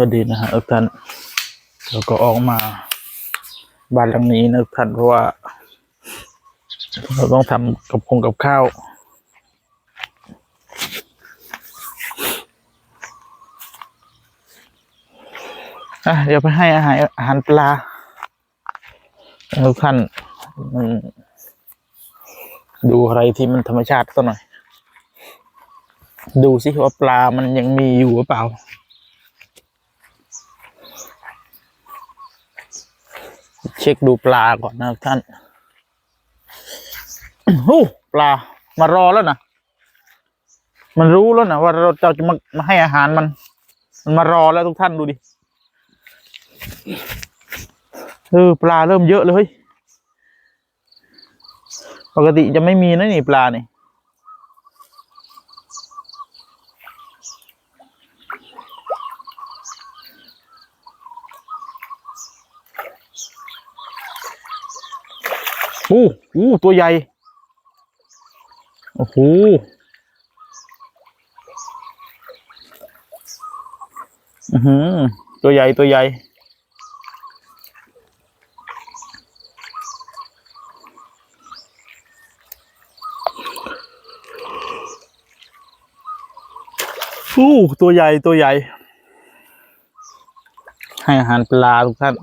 วัสดีนะฮะทุกท่านเราก็ออกมาบ้านหลังนี้นะทุกท่านเพราะว่า เราต้องทำกับคงกับข้าวอะเดี๋ยวไปให้อาหารอาหารปลาทุกท่านดูอะไรที่มันธรรมชาติสักหน่อย ดูสิว่าปลามันยังมีอยู่หรือเปล่า เช็คดูปลาก่อนนะท่านโอ้ปลามารอแล้วนะ มันรู้แล้วนะว่าเราจะจะมามาให้อาหารมัน มันมารอแล้วทุกท่านดูดิเออปลาเริ่มเยอะเลย ปกติจะไม่มีนะนี่ปลาเนี่ อู้อู้ตัวใหญ่ โอ้โห อือหือ ตัวใหญ่ ตัวใหญ่ อู้ตัวใหญ่ ตัวใหญ่ ให้อาหารปลาทุกท่าน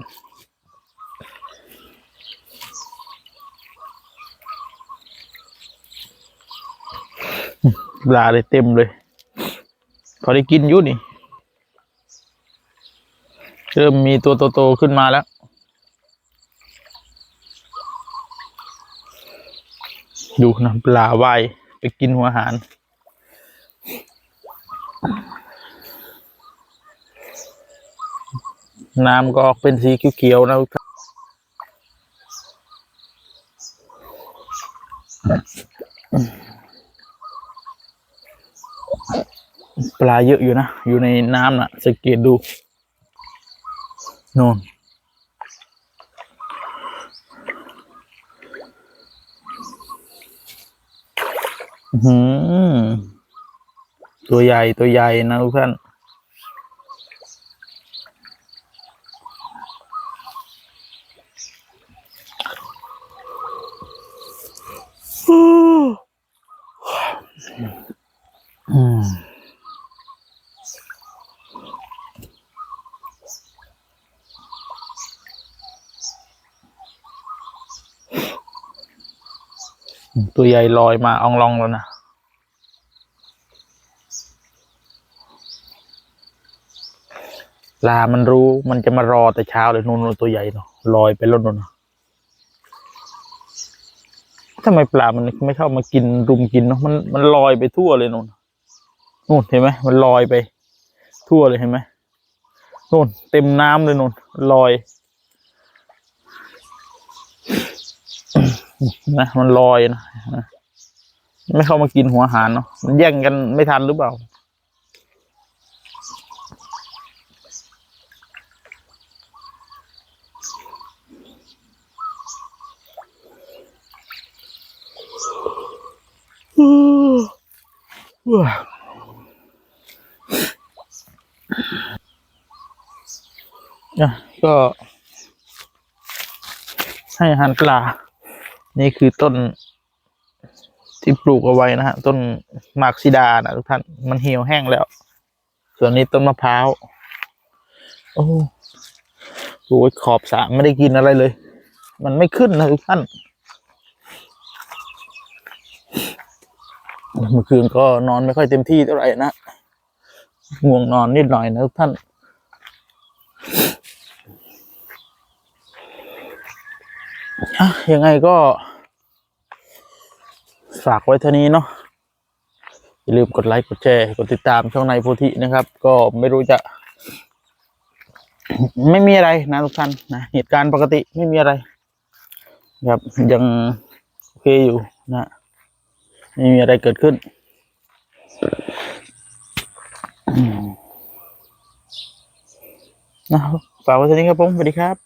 ปลาเลยเต็มเลยพอได้กินยู่นี่ เริ่มมีตัวโตๆขึ้นมาแล้วดูนะปลาว่ายไปกินหัวอาหาร น้ำก็ออกเป็นสีเขียวๆนะทุกท่าน ปลาเยอะอยู่นะ อยู่ในน้ำนะสังเกตดูนอนหือตัวใหญ่ตัวใหญ่นะทุกท่าน อืม ตัวใหญ่ลอยมาอองลองแล้วนะลามันรู้มันจะมารอแต่เช้าเลยนู่นตัวใหญ่เนาะลอยไปแล้วนู่นทำไมปลามันไม่เข้ามากินรุมกินเนาะมันมันลอยไปทั่วเลยนู่นนู่นเห็นไหมมันลอยไป ทั่วเลยเห็นไหมนู่นเต็มน้ำเลยนู่นลอย นะมันลอยนะไม่เข้ามากินหัวอาหารเนาะมันแย่งกันไม่ทันหรือเปล่าว้าอะก็ให้อาหารปลา นี่คือต้นที่ปลูกเอาไว้นะฮะ ต้นหมากซิดานะทุกท่าน มันเหี่ยวแห้งแล้ว ส่วนนี้ต้นมะพร้าว โอ้โหโอ้ขอบสระไม่ได้กินอะไรเลย มันไม่ขึ้นนะทุกท่าน เมื่อคืนก็นอนไม่ค่อยเต็มที่เท่าไหร่นะ ง่วงนอนนิดหน่อยนะทุกท่าน อะ ยังไงก็ ฝากไว้เท่านี้เนาะอย่าลืมกดไลค์กดแชร์กดติดตามช่องในโพธินะครับ ก็ไม่รู้จะ ไม่มีอะไรนะทุกท่านนะเหตุการณ์ปกติไม่มีอะไร ครับยังโอเคอยู่นะไม่มีอะไรเกิดขึ้นนะฝากไว้เท่านี้ครับผมสวัสดีครับ